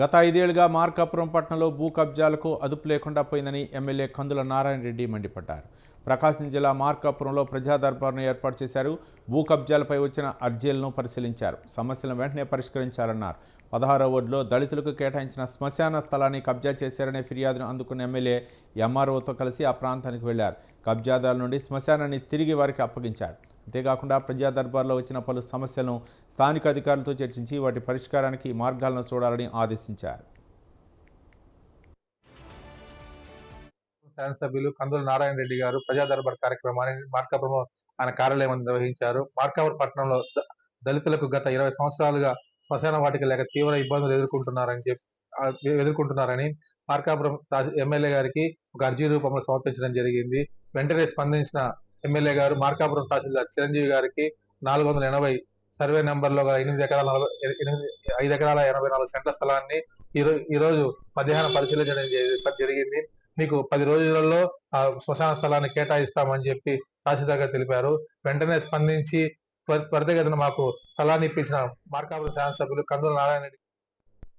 గత ఐదేళ్ళుగా మార్కాపురం పట్టణంలో భూ కబ్జాలకు అదుపు లేకుండా పోయిందని ఎమ్మెల్యే కందుల నారాయణ రెడ్డి మండిపడ్డారు. ప్రకాశం జిల్లా మార్కాపురంలో ప్రజా దర్బార్ను ఏర్పాటు చేశారు. భూ కబ్జాలపై వచ్చిన అర్జీలను పరిశీలించారు. సమస్యలను వెంటనే పరిష్కరించాలన్నారు. పదహారో వార్డులో దళితులకు కేటాయించిన శ్మశాన స్థలాన్ని కబ్జా చేశారనే ఫిర్యాదును అందుకున్న ఎమ్మెల్యే ఎంఆర్ఓతో కలిసి ఆ ప్రాంతానికి వెళ్ళారు. కబ్జాదారుల నుండి శ్మశానాన్ని తిరిగి వారికి అప్పగించారు. అంతేకాకుండా ప్రజా దర్బార్లో వచ్చిన పలు సమస్యలను స్థానిక అధికారులతో చర్చించి వాటి పరిష్కారానికి మార్గాలను చూడాలని ఆదేశించారు. శాసనసభ్యులు కందుల నారాయణ రెడ్డి గారు ప్రజా దర్బార్ కార్యక్రమాన్ని మార్కాపురం ఆయన కార్యాలయం నిర్వహించారు. మార్కాపురం పట్టణంలో దళితులకు గత ఇరవై సంవత్సరాలుగా శ్మశాన వాటిక లేక తీవ్ర ఇబ్బందులు ఎదుర్కొంటున్నారని చెప్పి ఎదుర్కొంటున్నారని మార్కాపురం ఎమ్మెల్యే గారికి ఒక అర్జీ రూపంలో సమర్పించడం జరిగింది. వెంటనే స్పందించిన ఎమ్మెల్యే గారు మార్కాపురం తహసీల్దార్ చిరంజీవి గారికి నాలుగు వందల ఎనభై సర్వే నెంబర్లో ఎనిమిది ఎకరాల ఎనిమిది ఐదు ఎకరాల ఎనభై నాలుగు సెంట్ల స్థలాన్ని ఈరోజు ఈ రోజు మధ్యాహ్నం పరిశీలించడం జరిగింది. మీకు పది రోజులలో ఆ శ్మశాన స్థలాన్ని కేటాయిస్తామని చెప్పి తహసీల్దార్ గారు తెలిపారు. వెంటనే స్పందించి త్వర- త్వరితగతిన మాకు స్థలాన్ని ఇప్పించిన మార్కాపురం శాసనసభ్యులు కందుల నారాయణ రెడ్డి